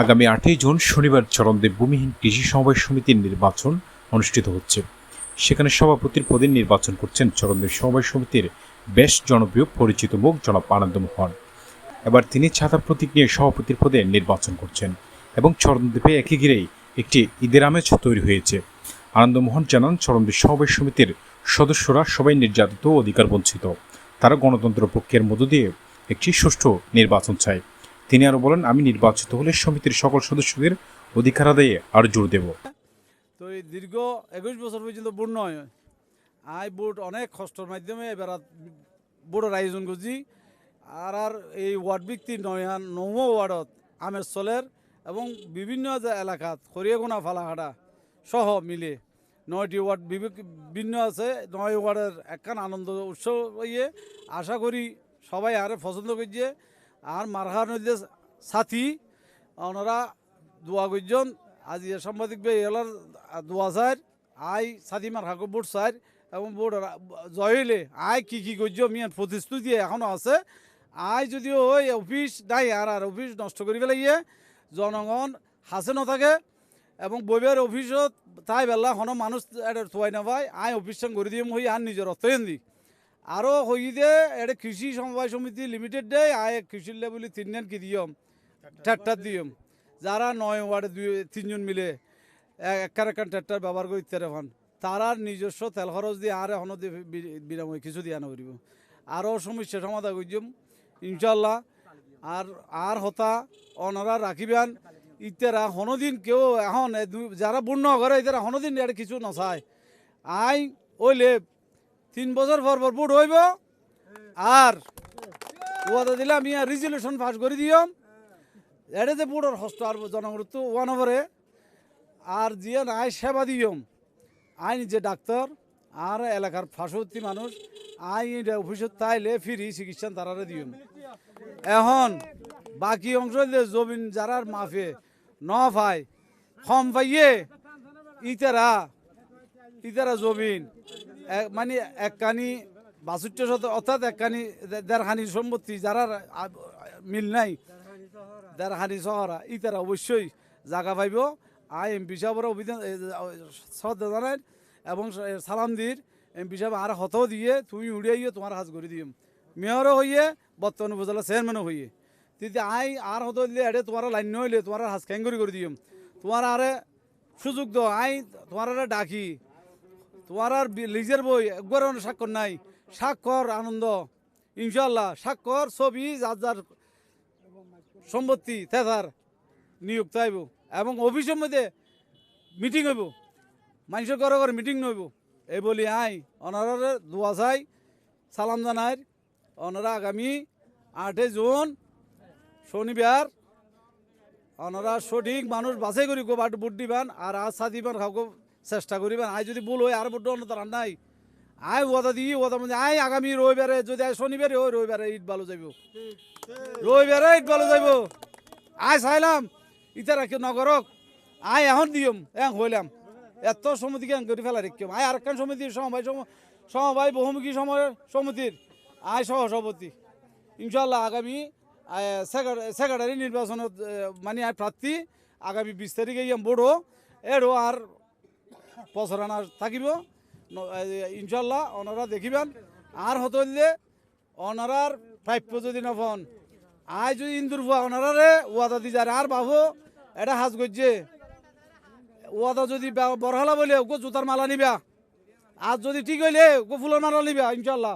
আগামী আটই জুন শনিবার চরণদেব ভূমিহীন কৃষি সমবায় সমিতির নির্বাচন অনুষ্ঠিত হচ্ছে। সেখানে সভাপতির পদে নির্বাচন করছেন চরণদেব সমবায় সমিতির বেশ জনপ্রিয় পরিচিত মুখ জনাব আনন্দমোহন এবার তিনি ছাতা প্রতীক নিয়ে সভাপতির পদে নির্বাচন করছেন এবং চরণদ্বীপে একই ঘিরেই একটি ঈদের আমেজ তৈরি হয়েছে। আনন্দমোহন জানান চরণদ্বীপ সমবায় সমিতির সদস্যরা সবাই নির্যাতিত ও অধিকার বঞ্চিত। তারা গণতন্ত্র পক্ষের মধ্য দিয়ে একটি সুষ্ঠু নির্বাচন চায়। তিনি আরও বলেন, আমি নির্বাচিত হলে সমিতির সকল সদস্যদের অধিকার আদায়ে আরও জোর দেব। তো এই দীর্ঘ একুশ বছর পর্যন্ত বোর্ড নয়। আই বোর্ড অনেক কষ্টর মাধ্যমে এবার বোর্ডের আয়োজন করছি। আর আর এই ওয়ার্ড ভিত্তিক নয়ান নৌ ওয়ার্ডত আমের চলের এবং বিভিন্ন যে এলাকাত খরিয়াগোনা ফালাহাটা সহ মিলে নয়টি ওয়ার্ড বিভি- ভিন্ন আছে। নয় ওয়ার্ডের একখান আনন্দ উৎসব ইয়ে আশা করি সবাই আরে পছন্দ করছে। আর মারহার নদীর সাথী, ওনারা দোয়া করছেন। আজ সাংবাদিক এলার দোয়া স্যার আই সাথী মারহাকে বোর্ড স্যার এবং বোর্ড জয় হইলে আই কি কি করছ মিয়ান প্রতিশ্রুতি এখনও আছে। আই যদিও ওই অফিস নাই, আর আর অফিস নষ্ট করে ফেলাইয়ে জনগণ হাসে নথাকে এবং বইবের অফিসত তাই বেলা হনো মানুষ এটা থোয়াই না পায় আই অফিস করে দিম, হই আর নিজের অর্থয়ন দি আরও হই দে এটা কৃষি সমবায় সমিতি লিমিটেড দে আয় কৃষি লেবুলি তিনজন কি দিয়ম? ট্রাক্টর দিয়ম। যারা নয় ওয়ার্ডে দুই, তিনজন মিলে একার একান ট্রাক্টর ব্যবহার করে ইত্যাদি হন। তারার নিজস্ব তেল খরচ দিয়ে আর এখনও বিনাময় কিছু দিয়া নকরিব আরও সমস্যা সমাধান করছম ইনশাল্লাহ আর আর হতা অনারা রাখিবেন ইত্যারা হনদিন কেউ এখন যারা বন্য করে, ইতারা হনদিন এটা কিছু নচায় আই ওইলে তিন বছর পর পর বুট হইব। আর ওয়াদা দিলে আমি রিজলিউশন পাস করে দিয়ম এটা যে বুড়োর হস্ত আর জনগুরুত্ব ওয়ান ওভারে আর যে নাই, সেবা দিয়ম আই যে ডাক্তার, আর এলাকার পার্শ্ববর্তী মানুষ আই অফিসত তাইলে ফিরি চিকিৎসা তারারে দিয়ম এখন বাকি অংশ জমিন যারার মাফে ন পায় কম পাইয়ে ইতারা ইতারা জমিন। মানে একখানি বাষট্টি শত অর্থাৎ একখানি দে- দেড়খানি সম্পত্তি যারা মিল নাই, দেড়খানি শহরা, ইতারা অবশ্যই জায়গা পাইব। আই এম পি সাহেবের অভিধান শ্রদ্ধা জানাই এবং সালাম এম পি সাহেব আর হত দিয়ে তুমি উড়িয়ে তোমার হাজ করে দিম। মেয়রও হইয়ে, বর্তমান উপজেলা চেয়ারম্যানও হইয়ে। তেতিয়া আই আর হত দিলে এডে তোমার লাইন হইলে তোমার হাজ ক্যাঙ্গরি করে দিম। তোমার আরে সুযোগ দাও, আই তোমার ডাকি। তোমার আর লিজের বই একবার স্বাক্ষর নাই। স্বাক্ষর আনন্দ ইনশাল্লাহ স্বাক্ষর, ছবি, যার যার সম্পত্তি তেথার নিযুক্ত হইব এবং অফিসের মধ্যে মিটিং হইব। মানুষের ঘরে ঘরে মিটিং নইব এই বলি আই অনারে দোয়া চাই, সালাম জানাই। ওনারা আগামী আটই জুন, শনিবার। ওনারা সঠিক মানুষ বাছাই করি গো, বাট দিবেন। আর আশা দিবেন কাউকে চেষ্টা করিবেন। আই যদি ভুল হয় আর বুট অন্য তার নাই। আই ওদা দিই ওদা মধ্যে আই আগামী রবিবারে, যদি আই শনিবারে হয় রবিবারে ঈদ ভালো যাইব। রবিবারে ঈদ ভালো যাইব। আই চাইলাম, ইতারা কেউ নগরক, আই এখন দিয়ম, এং হইলাম। এত সমিতি কেন করে ফেলা রেখম আই আরেকখান সমিতির সমবায় সম- সমবায় বহুমুখী সময় সমিতির আই সহ সভাপতি ইনশাল্লাহ আগামী সেক্রেটারি নির্বাচনত মানে প্রার্থী, আগামী বিশ তারিখে ইয়াম বড়ো এরও আর প্রচারণা থাকিব। ইনশাল্লাহ ওনারা দেখিবেন। আর হতলে ওনারার প্রাপ্য যদি নফন আই যদি ইন্দুর ফুয়া ওনারারে ওয়াদা দি যায় আর বাবু, এটা হাজ করছে। ওয়াদা যদি বরহালা বলে ওকে জুতার মালা নিবা। আর যদি ঠিক হইলে ওকে ফুলের মালা নিবা ইনশাল্লাহ